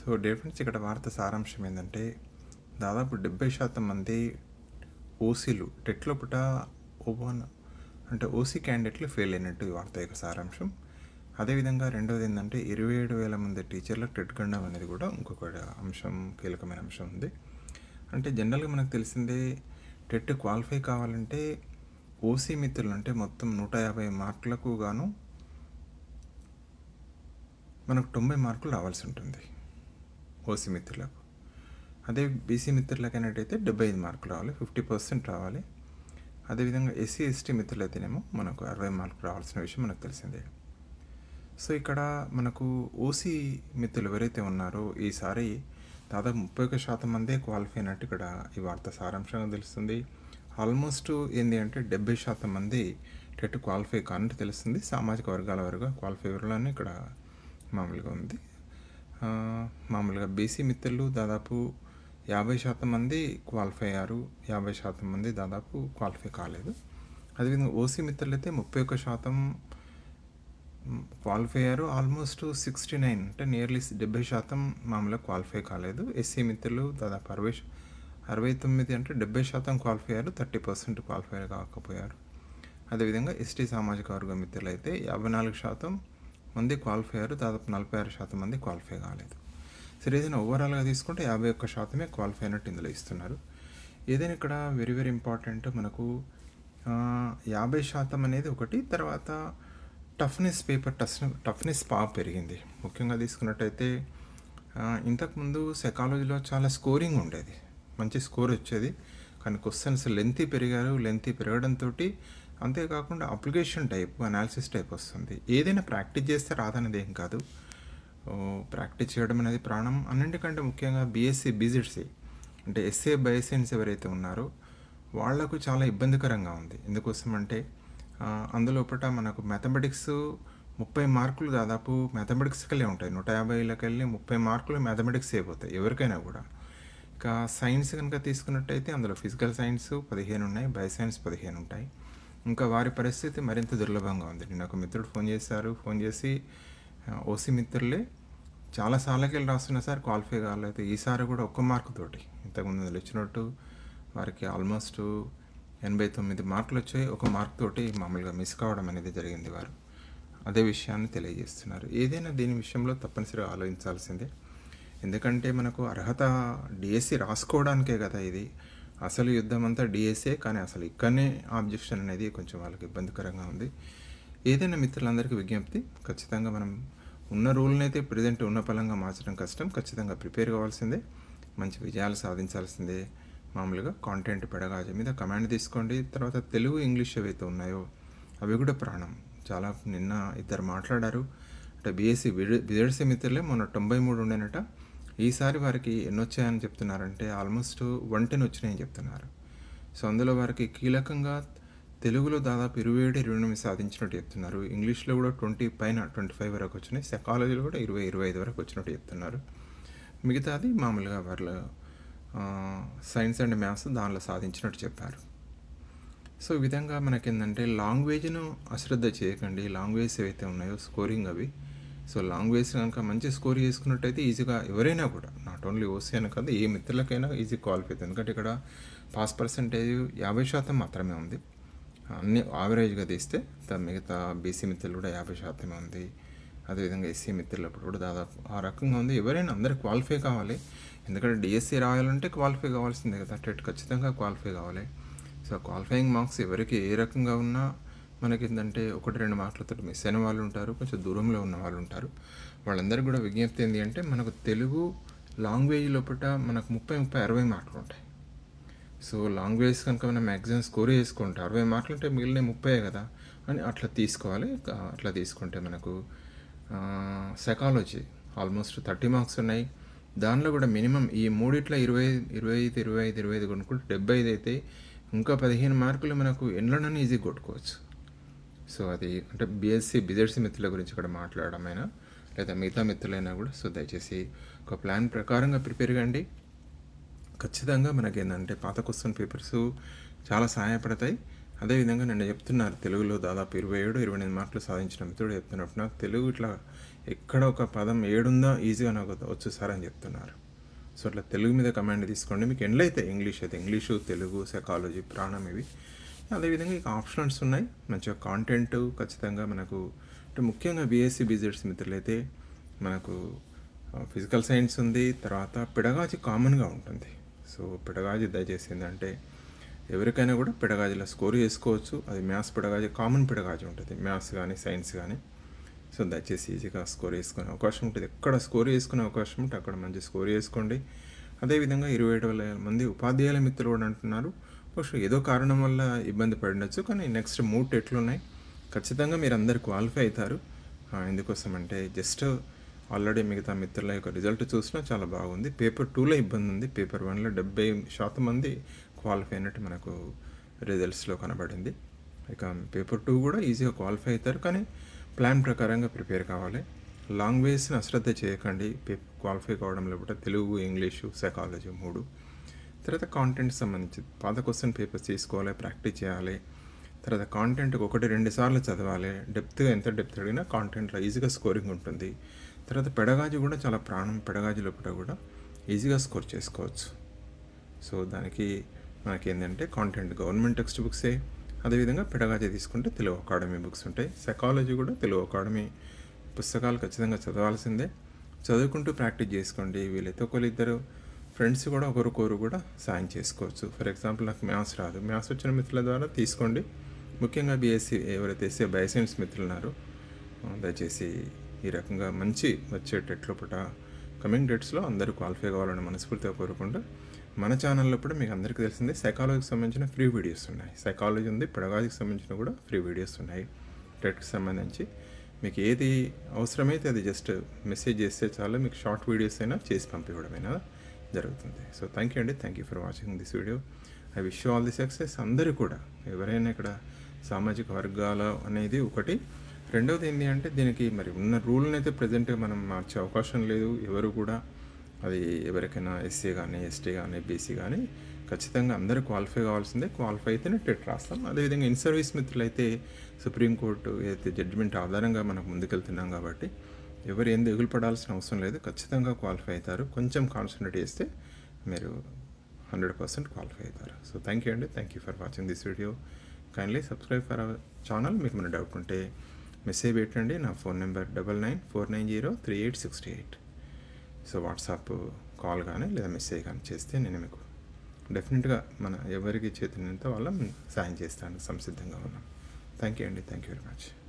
So difference ఇక్కడ వార్త సారాంశం ఏంటంటే దాదాపు డెబ్బై శాతం మంది ఓసీలు టెట్లో పుట ఓవన్ అంటే ఓసీ క్యాండిడేట్లు ఫెయిల్ అయినట్టు ఈ వార్త యొక్క సారాంశం. అదేవిధంగా రెండవది ఏంటంటే ఇరవై ఏడు వేల మంది టీచర్ల టెట్ గండం అనేది కూడా ఇంకొక అంశం కీలకమైన అంశం ఉంది. అంటే జనరల్గా మనకు తెలిసిందే టెట్ క్వాలిఫై కావాలంటే ఓసీ మిత్రులు అంటే మొత్తం నూట యాభై మార్కులకు గాను మనకు తొంభై మార్కులు రావాల్సి ఉంటుంది. ఓసీ మిత్రులకు. అదే బీసీ మిత్రులకైనట్టయితే డెబ్బై ఐదు మార్కులు రావాలి ఫిఫ్టీ పర్సెంట్ రావాలి. అదేవిధంగా ఎస్సీ ఎస్టీ మిత్రులైతేనేమో మనకు అరవై మార్కులు రావాల్సిన విషయం మనకు తెలిసిందే. సో ఇక్కడ మనకు ఓసీ మిత్రులు ఎవరైతే ఉన్నారో ఈసారి దాదాపు ముప్పై ఒక శాతం మందే క్వాలిఫై అయినట్టు ఇక్కడ ఈ వార్త సారాంశంగా తెలుస్తుంది. ఆల్మోస్ట్ ఏంటి అంటే డెబ్బై శాతం మంది టెట్ క్వాలిఫై కానట్టు తెలుస్తుంది. సామాజిక వర్గాల వరకు క్వాలిఫై ఎవరిలోనే ఇక్కడ మామూలుగా ఉంది. మామూలుగా బీసీ మిత్రులు దాదాపు యాభై శాతం మంది క్వాలిఫై అయ్యారు. యాభై శాతం మంది దాదాపు క్వాలిఫై కాలేదు. అదేవిధంగా ఓసీ మిత్రులు అయితే ముప్పై ఒక్క శాతం క్వాలిఫై అయ్యారు. ఆల్మోస్ట్ సిక్స్టీ నైన్ అంటే నియర్లీ డెబ్బై శాతం మామూలుగా క్వాలిఫై కాలేదు. ఎస్సీ మిత్రులు దాదాపు అరవై అరవై తొమ్మిది అంటే డెబ్బై శాతం క్వాలిఫై అయ్యారు. థర్టీ పర్సెంట్ క్వాలిఫై కాకపోయారు. అదేవిధంగా ఎస్టీ సామాజిక వర్గ మిత్రులు అయితే యాభై నాలుగు శాతం మంది క్వాలిఫై అయ్యారు దాదాపు నలభై ఆరు శాతం మంది క్వాలిఫై కాలేదు. సరే ఏదైనా ఓవరాల్గా తీసుకుంటే యాభై ఒక్క శాతమే క్వాలిఫై అయినట్టు ఇందులో ఇస్తున్నారు. ఏదైనా ఇక్కడ వెరీ వెరీ ఇంపార్టెంట్ మనకు యాభై శాతం అనేది ఒకటి తర్వాత టఫ్నెస్ పేపర్ టస్ టఫ్నెస్ బాగా పెరిగింది. ముఖ్యంగా తీసుకున్నట్టయితే ఇంతకుముందు సైకాలజీలో చాలా స్కోరింగ్ ఉండేది. మంచి స్కోర్ వచ్చేది. కానీ క్వశ్చన్స్ లెంతీ పెరిగారు. లెంతీ పెరగడంతో అంతేకాకుండా అప్లికేషన్ టైప్ అనాలిసిస్ టైప్ వస్తుంది. ఏదైనా ప్రాక్టీస్ చేస్తే రాదనేది ఏం కాదు. ప్రాక్టీస్ చేయడం అనేది ప్రాణం. అన్నింటికంటే ముఖ్యంగా బీఎస్సీ బీజెడ్సీ అంటే ఎస్ఏ బయోసైన్స్ ఎవరైతే ఉన్నారో వాళ్ళకు చాలా ఇబ్బందికరంగా ఉంది. ఎందుకోసం అంటే అందులోపట మనకు మ్యాథమెటిక్స్ ముప్పై మార్కులు దాదాపు మ్యాథమెటిక్స్కెళ్ళే ఉంటాయి. నూట యాభైలకి వెళ్ళి ముప్పై మార్కులు మ్యాథమెటిక్స్ అయిపోతాయి ఎవరికైనా కూడా. ఇక సైన్స్ కనుక తీసుకున్నట్టయితే అందులో ఫిజికల్ సైన్స్ పదిహేను ఉన్నాయి బయో సైన్స్ పదిహేను ఉంటాయి ఇంకా వారి పరిస్థితి మరింత దుర్లభంగా ఉంది. నేను ఒక మిత్రుడు ఫోన్ చేశారు. ఫోన్ చేసి ఓసీ మిత్రులే చాలా సార్లకి వెళ్ళి రాస్తున్నా సార్ క్వాలిఫై కాలేదు. ఈసారి కూడా ఒక్క మార్కు తోటి. ఇంతకుముందు అందులో ఇచ్చినట్టు వారికి ఆల్మోస్ట్ ఎనభై తొమ్మిది మార్కులు వచ్చాయి. ఒక మార్క్ తోటి మామూలుగా మిస్ కావడం అనేది జరిగింది వారు. అదే విషయాన్ని తెలియజేస్తున్నారు. ఏదైనా దీని విషయంలో తప్పనిసరిగా ఆలోచించాల్సిందే. ఎందుకంటే మనకు అర్హత డిఎస్సి రాసుకోవడానికే కదా ఇది. అసలు యుద్ధం అంతా డిఎస్ఏ కానీ అసలు ఇక్కడనే ఆబ్జెక్షన్ అనేది కొంచెం వాళ్ళకి ఇబ్బందికరంగా ఉంది. ఏదైనా మిత్రులందరికీ విజ్ఞప్తి ఖచ్చితంగా మనం ఉన్న రూల్ని అయితే ప్రజెంట్ ఉన్న పలంగా మార్చడం కష్టం ఖచ్చితంగా ప్రిపేర్ కావాల్సిందే. మంచి విజయాలు సాధించాల్సిందే. మామూలుగా కాంటెంట్ పెడగాజ మీద కమాండ్ తీసుకోండి. తర్వాత తెలుగు ఇంగ్లీష్ ఏవైతే ఉన్నాయో అవి కూడా ప్రాణం. చాలా నిన్న ఇద్దరు మాట్లాడారు. అంటే బీఎస్సీ బిజెడ్సీ మిత్రులే మొన్న తొంభై మూడు ఉండేనట ఈసారి వారికి ఎన్ని వచ్చాయని చెప్తున్నారంటే ఆల్మోస్ట్ వన్ టెన్ వచ్చినాయని చెప్తున్నారు. సో అందులో వారికి కీలకంగా తెలుగులో దాదాపు ఇరవై ఏడు ఇరవై ఎనిమిది సాధించినట్టు చెప్తున్నారు. ఇంగ్లీష్లో కూడా ట్వంటీ పైన ట్వంటీ ఫైవ్ వరకు వచ్చినాయి. సైకాలజీలో కూడా ఇరవై ఇరవై ఐదు వరకు వచ్చినట్టు చెప్తున్నారు. మిగతాది మామూలుగా వాళ్ళు సైన్స్ అండ్ మ్యాథ్స్ దానిలో సాధించినట్టు చెప్పారు. సో ఈ విధంగా మనకేంటంటే లాంగ్వేజ్ను అశ్రద్ధ చేయకండి. లాంగ్వేజ్ ఏవైతే ఉన్నాయో స్కోరింగ్ అవి సో లాంగ్వేజ్ కనుక మంచి స్కోర్ చేసుకున్నట్టయితే ఈజీగా ఎవరైనా కూడా నాట్ ఓన్లీ ఓసీ అని కాదు ఏ మిత్రులకైనా ఈజీ క్వాలిఫై అవుతుంది. ఎందుకంటే ఇక్కడ పాస్ పర్సంటేజ్ యాభై శాతం మాత్రమే ఉంది. అన్ని యావరేజ్గా తీస్తే మిగతా బీసీ మిత్రులు కూడా యాభై శాతమే ఉంది. అదేవిధంగా ఎస్సీ మిత్రులప్పుడు కూడా దాదాపు ఆ రకంగా ఉంది. ఎవరైనా అందరూ క్వాలిఫై కావాలి. ఎందుకంటే డిఎస్సి రాయాలంటే క్వాలిఫై కావాల్సిందే కదా. టెట్ ఖచ్చితంగా క్వాలిఫై కావాలి. సో క్వాలిఫైయింగ్ మార్క్స్ ఎవరికి ఏ రకంగా ఉన్నా మనకి ఏంటంటే ఒకటి రెండు మాటలతో మిస్ అయిన వాళ్ళు ఉంటారు కొంచెం దూరంలో ఉన్న వాళ్ళు ఉంటారు. వాళ్ళందరికీ కూడా విజ్ఞప్తి ఏంటి అంటే మనకు తెలుగు లాంగ్వేజ్ లోపల మనకు ముప్పై ముప్పై అరవై మార్కులు ఉంటాయి. సో లాంగ్వేజ్ కనుక మనం మ్యాక్సిమం స్కోర్ చేసుకుంటే అరవై మార్కులు అంటే మిగిలిన ముప్పై కదా అని అట్లా తీసుకోవాలి. అట్లా తీసుకుంటే మనకు సైకాలజీ ఆల్మోస్ట్ థర్టీ మార్క్స్ ఉన్నాయి. దానిలో కూడా మినిమం ఈ మూడిట్లో ఇరవై ఇరవై ఐదు ఇరవై ఐదు ఇరవై ఐదు కొనుక్కుంటే డెబ్బై ఐదు అయితే ఇంకా పదిహేను మార్కులు మనకు ఎండ్లోనని ఈజీ కొట్టుకోవచ్చు. సో అది అంటే బీఎస్సీ బిజెడ్సీ మిత్రుల గురించి ఇక్కడ మాట్లాడమైనా లేదా మిగతా మిత్రులైనా కూడా. సో దయచేసి ఒక ప్లాన్ ప్రకారంగా ప్రిపేర్ కండి. ఖచ్చితంగా మనకి ఏంటంటే పాత క్వశ్చన్ పేపర్స్ చాలా సహాయపడతాయి. అదేవిధంగా నేను చెప్తున్నారు తెలుగులో దాదాపు ఇరవై ఏడు ఇరవై ఎనిమిది మార్కులు సాధించిన మిత్రుడు చెప్తున్నప్పుడు నాకు తెలుగు ఇట్లా ఎక్కడ ఒక పదం ఏడుందా ఈజీగా నాకు వచ్చు సార్ అని చెప్తున్నారు. సో అట్లా తెలుగు మీద కమాండ్ తీసుకోండి. మీకు ఎన్లో అయితే ఇంగ్లీష్ అయితే ఇంగ్లీషు తెలుగు సైకాలజీ ప్రాణం ఇవి అదేవిధంగా ఇక ఆప్షన్స్ ఉన్నాయి. మంచిగా కాంటెంట్ ఖచ్చితంగా మనకు అంటే ముఖ్యంగా బీఎస్సీ బీజెడ్స్ మిత్రులైతే మనకు ఫిజికల్ సైన్స్ ఉంది. తర్వాత పిడగాజి కామన్గా ఉంటుంది. సో పిడగాజి దయచేసి ఏంటంటే ఎవరికైనా కూడా పిడగాజీలో స్కోర్ చేసుకోవచ్చు. అది మ్యాథ్స్ పిడగాజి కామన్ పిడగాజి ఉంటుంది. మ్యాథ్స్ కానీ సైన్స్ కానీ. సో దయచేసి ఈజీగా స్కోర్ చేసుకునే అవకాశం ఉంటుంది. ఎక్కడ స్కోర్ చేసుకునే అవకాశం ఉంటే అక్కడ మంచి స్కోర్ చేసుకోండి. అదేవిధంగా ఇరవై ఏడు వేల మంది ఉపాధ్యాయుల మిత్రులు కూడా అంటున్నారు. బహుశా ఏదో కారణం వల్ల ఇబ్బంది పడినచ్చు కానీ నెక్స్ట్ మూడు టెట్లు ఉన్నాయి ఖచ్చితంగా మీరు అందరు క్వాలిఫై అవుతారు. ఎందుకోసం అంటే జస్ట్ ఆల్రెడీ మిగతా మిత్రుల యొక్క రిజల్ట్ చూసినా చాలా బాగుంది. పేపర్ టూలో ఇబ్బంది ఉంది. పేపర్ వన్లో డెబ్బై శాతం మంది క్వాలిఫై అయినట్టు మనకు రిజల్ట్స్లో కనబడింది. ఇక పేపర్ టూ కూడా ఈజీగా క్వాలిఫై అవుతారు కానీ ప్లాన్ ప్రకారంగా ప్రిపేర్ కావాలి. లాంగ్వేజ్ని అశ్రద్ధ చేయకండి. పేపర్ క్వాలిఫై కావడంలో కూడా తెలుగు ఇంగ్లీషు సైకాలజీ మూడు. తర్వాత కాంటెంట్ సంబంధించి పాత క్వశ్చన్ పేపర్స్ తీసుకోవాలి ప్రాక్టీస్ చేయాలి. తర్వాత కాంటెంట్ ఒకటి రెండు సార్లు చదవాలి. డెప్త్గా ఎంత డెప్త్ అడిగినా కాంటెంట్లో ఈజీగా స్కోరింగ్ ఉంటుంది. తర్వాత పెడగాజు కూడా చాలా ప్రాణం పెడగాజు లోపల కూడా ఈజీగా స్కోర్ చేసుకోవచ్చు. సో దానికి మనకి ఏంటంటే కాంటెంట్ గవర్నమెంట్ టెక్స్ట్ బుక్సే అదేవిధంగా పెడగాజు తీసుకుంటే తెలుగు అకాడమీ బుక్స్ ఉంటాయి. సైకాలజీ కూడా తెలుగు అకాడమీ పుస్తకాలు ఖచ్చితంగా చదవాల్సిందే. చదువుకుంటూ ప్రాక్టీస్ చేసుకోండి. వీళ్ళతో ఒకరిద్దరు ఫ్రెండ్స్ కూడా ఒకరికొకరు కూడా సాయం చేసుకోవచ్చు. ఫర్ ఎగ్జాంపుల్ నాకు మ్యాథ్స్ రాదు. మ్యాథ్స్ వచ్చిన మిత్రుల ద్వారా తీసుకోండి. ముఖ్యంగా బీఎస్సీ ఎవరైతే ఎస్సీ బయోసైన్స్ మిత్రులు ఉన్నారో దయచేసి ఈ రకంగా మంచి వచ్చే టెట్లో కమింగ్ డేట్స్లో అందరూ క్వాలిఫై కావాలని మనస్ఫూర్తిగా కోరుకుంటూ మన ఛానల్లో కూడా మీకు అందరికీ తెలిసిందే సైకాలజీకి సంబంధించిన ఫ్రీ వీడియోస్ ఉన్నాయి. సైకాలజీ ఉంది పెడగాజీకి సంబంధించిన కూడా ఫ్రీ వీడియోస్ ఉన్నాయి. టెట్కి సంబంధించి మీకు ఏది అవసరమైతే అది జస్ట్ మెసేజ్ చేస్తే చాలు మీకు షార్ట్ వీడియోస్ అయినా చేసి పంపించడమేనా జరుగుతుంది. సో థ్యాంక్ యూ అండి. Thank you for watching this video I wish all the success అందరూ కూడా ఎవరైనా ఇక్కడ సామాజిక వర్గాల అనేది ఒకటి. రెండవది ఏంటి అంటే దీనికి మరి ఉన్న రూల్ని అయితే ప్రజెంట్ మనం మార్చే అవకాశం లేదు. ఎవరు కూడా అది ఎవరికైనా ఎస్సీ కానీ ఎస్టీ కానీ బీసీ కానీ ఖచ్చితంగా అందరూ క్వాలిఫై కావాల్సిందే. క్వాలిఫై అయితేనే టెట్ రాస్తాం. అదేవిధంగా ఇన్ సర్వీస్ మిత్రులు అయితే సుప్రీంకోర్టు అయితే జడ్జిమెంట్ ఆధారంగా మనం ముందుకెళ్తున్నాం కాబట్టి ఎవరు ఏం దిగులు పడాల్సిన అవసరం లేదు. ఖచ్చితంగా క్వాలిఫై అవుతారు. కొంచెం కాన్సన్ట్రేట్ చేస్తే మీరు హండ్రెడ్ పర్సెంట్ క్వాలిఫై అవుతారు. సో థ్యాంక్ యూ అండి. Thank you for watching this video kindly subscribe for our channel మీకు మన డౌట్ ఉంటే మెసేజ్ పెట్టండి. నా phone number double nine four nine zero three eight sixty eight so WhatsApp call కానీ లేదా message కానీ చేస్తే నేను మీకు డెఫినెట్గా మన ఎవరికి చేతినంత వాళ్ళ సాయం చేస్తాను. సంసిద్ధంగా ఉన్నాం. థ్యాంక్ యూ అండి. Thank you very much